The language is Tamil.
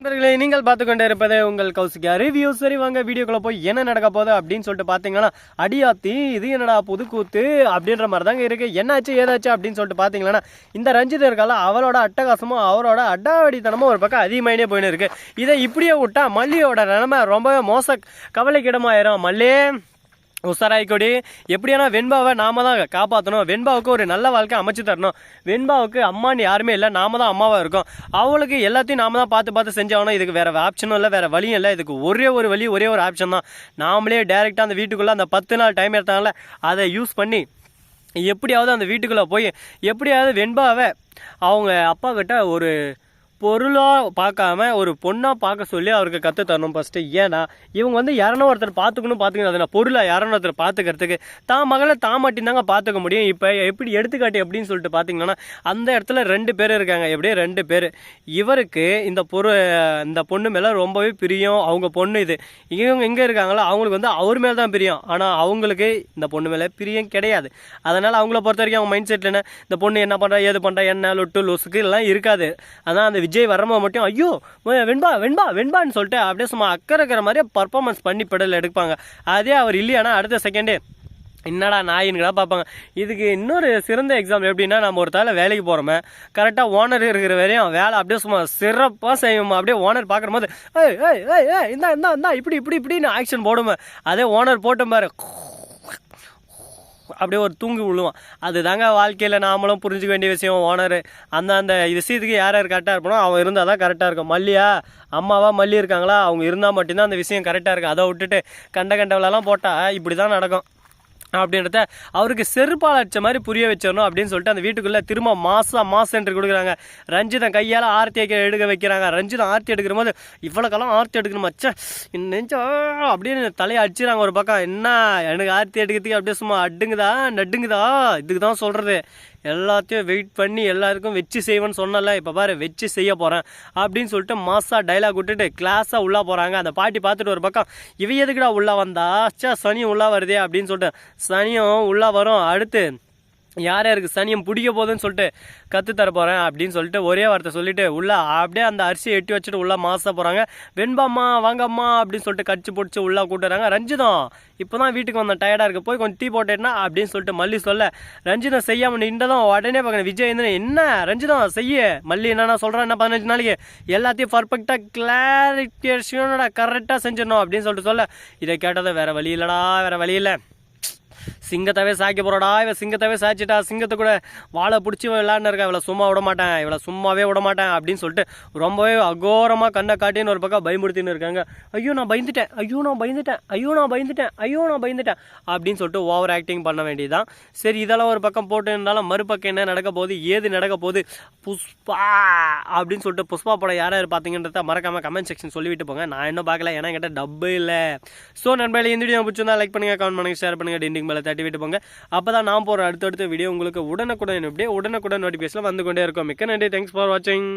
நண்பர்களே நீங்கள் பார்த்து கொண்டே இருப்பது உங்கள் கௌசிக்கா ரிவ்யூ சரி வாங்க வீடியோக்குள்ள போய் என்ன நடக்க போகுது அப்படின்னு சொல்லிட்டு பார்த்தீங்கன்னா அடியாத்தி இது என்னடா புதுக்கூத்து அப்படின்ற மாதிரி தாங்க இருக்குது என்னாச்சு ஏதாச்சு அப்படின்னு சொல்லிட்டு பார்த்தீங்கன்னா இந்த ரஞ்சித் இருக்கால அவளோட அட்டகாசமும் அவரோட அடாவடித்தனமும் ஒரு பக்கம் அதிகமாயினே போயின்னு இருக்குது இதை இப்படியே விட்டா மல்லியோட நிலைமை ரொம்பவே மோச கவலைக்கிடமாயிரும். மல்லே உஷாராய்க்கொடி. எப்படியானா வெண்பாவை நாம தான் காப்பாற்றணும் வெண்பாவுக்கு ஒரு நல்ல வாழ்க்கை அமைச்சு தரணும். வெண்பாவுக்கு அம்மான்னு யாருமே இல்லை. நாம தான் அம்மாவாக இருக்கோம். அவளுக்கு எல்லாத்தையும் நாம தான் பார்த்து பார்த்து செஞ்சாகணும். இதுக்கு வேற ஆப்ஷனும் இல்லை வேற வழியும் இல்லை. இதுக்கு ஒரே ஒரு வழி ஒரே ஒரு ஆப்ஷன் தான். நாமளே டேரெக்டாக அந்த வீட்டுக்குள்ளே அந்த பத்து நாள் டைம் எடுத்தாங்கள அதை யூஸ் பண்ணி எப்படியாவது அந்த வீட்டுக்குள்ளே போய் எப்படியாவது வெண்பாவை அவங்க அப்பா கிட்ட ஒரு பொருளாக பார்க்காம ஒரு பொண்ணாக பார்க்க சொல்லி அவருக்கு கற்று தரணும் ஃபஸ்ட்டு ஏன்னா இவங்க வந்து யாரனோ ஒருத்தர் பார்த்துக்கணும் பார்த்துக்கணும். அதை நான் பொருளாக யாரனோ ஒருத்தர் பார்த்துக்கிறதுக்கு தான் மகளை தான் மட்டும்தாங்க பார்த்துக்க முடியும். இப்போ எப்படி எடுத்துக்காட்டு எப்படின்னு சொல்லிட்டு பார்த்தீங்கன்னா அந்த இடத்துல ரெண்டு பேர் இருக்காங்க. எப்படியே ரெண்டு பேர். இவருக்கு இந்த பொரு இந்த பொண்ணு மேலே ரொம்பவே பிரியம். அவங்க பொண்ணு இது. இவங்க எங்கே இருக்காங்களோ அவங்களுக்கு வந்து அவர் மேலே தான் பிரியம். ஆனால் அவங்களுக்கு இந்த பொண்ணு மேலே பிரியம் கிடையாது. அதனால் அவங்கள பொறுத்த வரைக்கும் அவங்க மைண்ட் செட்டில் என்ன இந்த பொண்ணு என்ன பண்ணுறா ஏது பண்ணுறா என்ன லொட்டு லொசுக்கு எல்லாம் இருக்காது. அதான் அந்த விஜய் வரமா மட்டும் ஐயோ வெண்பா வெண்பா வெண்பான்னு சொல்லிட்டு அப்படியே சும்மா அக்கறை இருக்கிற மாதிரியே பர்ஃபார்மன்ஸ் பண்ணி பெடல் எடுப்பாங்க. அதே அவர் இல்லையானா அடுத்த செகண்டே என்னடா நாயின்னுடா பார்ப்பாங்க. இதுக்கு இன்னொரு சிறந்த எக்ஸாம்பிள் எப்படின்னா நம்ம ஒரு தால வேலைக்கு போகிறோமே கரெக்டாக ஓனர் இருக்கிற வரையும் வேலை அப்படியே சும்மா சிறப்பாக செய்வோம் அப்படியே ஓனர் பார்க்குற போது ஏய் ஏய் ஏய் இந்தா இந்தா இந்தா இப்படி இப்படி இப்படின்னு ஆக்ஷன் போடுமே. அதே ஓனர் போட்டோம் பாரு அப்படியே ஒரு தூங்கி விழுவான். அதுதாங்க வாழ்க்கையில் நாமளும் புரிஞ்சுக்க வேண்டிய விஷயம். ஓனர் அந்த அந்த விஷயத்துக்கு யார் யார் கரெக்டாக இருப்பனோ அவன் இருந்தால் தான் கரெக்டாக இருக்கும். மல்லியா அம்மாவா மல்லி இருக்காங்களா? அவங்க இருந்தால் மட்டும்தான் அந்த விஷயம் கரெக்டாக இருக்கும். அதை விட்டுட்டு கண்ட கண்டவளெல்லாம் போட்டால் இப்படி தான் நடக்கும். அப்படின்றத அவருக்கு செருப்பால் அடிச்ச மாதிரி புரிய வச்சிடணும் அப்படின்னு சொல்லிட்டு அந்த வீட்டுக்குள்ளே திரும்ப மாதம் மாசம் என்று கொடுக்குறாங்க. ரஞ்சிதன் கையால் ஆர்த்தி எடுக்க வைக்கிறாங்க. ரஞ்சிதன் ஆர்த்தி எடுக்கிற போது இவ்வளோக்கெல்லாம் ஆர்த்தி எடுக்கணும் மச்சா நெஞ்சா அப்படின்னு தலையை அடிச்சுறாங்க ஒரு பக்கம். என்ன எனக்கு ஆர்த்தி எடுக்கிறதுக்கு அப்படியே சும்மா அடுங்குதா நடுங்குதா இதுக்கு தான் சொல்கிறது எல்லாத்தையும் வெயிட் பண்ணி எல்லாருக்கும் வச்சு செய்வேன்னு சொன்னல இப்போ பாரு வச்சு செய்ய போகிறேன் அப்படின்னு சொல்லிட்டு மாசா டைலாக் விட்டுட்டு கிளாஸாக உள்ளே போகிறாங்க அந்த பாட்டி பார்த்துட்டு ஒரு பக்கம் இவ எதுக்குடா உள்ளே வந்தா? சே சனியும் உள்ளே வருதே அப்படின்னு சொல்லிட்டு சனியும் உள்ளே வரும். அடுத்து யார் யாருக்கு சனியம் பிடிக்க போகுதுன்னு சொல்லிட்டு கற்று தர போகிறேன் அப்படின்னு சொல்லிட்டு ஒரே வார்த்தை சொல்லிட்டு உள்ளே அப்படியே அந்த அரிசியை எட்டி வச்சுட்டு உள்ளே மாச போகிறாங்க வெண்பாம்மா வாங்கம்மா அப்படின்னு சொல்லிட்டு கடிச்சு பிடிச்சி உள்ளே கூட்டுறாங்க. ரஞ்சிதம் இப்போ தான் வீட்டுக்கு வந்தேன். டயர்டாக இருக்க. போய் கொஞ்சம் டீ போட்டேன்னா அப்படின்னு சொல்லிட்டு மல்லி சொல்ல ரஞ்சிதம் செய்யாமல் நின்றதும் உடனே பார்க்கணும். விஜய் வந்து என்ன? ரஞ்சிதம் செய்ய. மல்லி என்னென்ன சொல்கிறேன் என்ன பதினஞ்சு நாளைக்கு? எல்லாத்தையும் பர்ஃபெக்டாக கிளாரிட்டியேஷனோட கரெக்டாக செஞ்சிடணும் அப்படின்னு சொல்லிட்டு சொல்ல. இதை கேட்டதை வேறு வழி இல்லைடா வேறு வழி இல்லை. சிங்கத்தவே சாய்க்க போறடா இவ சிங்கத்தவே சாய்ச்சிட்டா சிங்கத்தை கூட வாழை பிடிச்சி விளையாடுன்னு இருக்கா? இவளை சும்மா விட மாட்டேன் இவளை சும்மாவே விட மாட்டேன் அப்படின்னு சொல்லிட்டு ரொம்பவே அகோரமாக கண்ணை காட்டின்னு ஒரு பக்கம் பயமுறுத்தின்னு இருக்காங்க. ஐயோ நான் பயந்துட்டேன் ஐயோ நான் பயந்துட்டேன் ஐயோ நான் பயந்துட்டேன் ஐயோ நான் பயந்துட்டேன் அப்படின்னு சொல்லிட்டு ஓவர் ஆக்டிங் பண்ண வேண்டியதுதான். சரி இதெல்லாம் ஒரு பக்கம் போட்டு இருந்தாலும் மறுபக்கம் என்ன நடக்க போகுது ஏது நடக்க போகுது புஷ்பா அப்படின்னு சொல்லிட்டு புஷ்பா படம் யார் யார் பார்த்தீங்கன்றத மறக்காம கமெண்ட் செக்ஷன் சொல்லிவிட்டு போங்க. நான் இன்னும் பார்க்கல ஏன்னா என்கிட்ட டப்பு இல்லை. ஸோ நண்பர்களே இந்த வீடியோ பிடிச்சிருந்தா லைக் பண்ணுங்க கமெண்ட் பண்ணுங்க ஷேர் பண்ணுங்க. டிண்டிங் மேலே தட்டி விட்டு போங்க. அப்போ தான் நான் போகிற அடுத்தடுத்த வீடியோ உங்களுக்கு உடனுக்குடன் எப்படியே உடனுக்குடன் நோட்டிஃபிகேஷன் வந்து கொண்டே இருக்கும். மிக்க நன்றி. தேங்க்ஸ் ஃபார் வாட்சிங்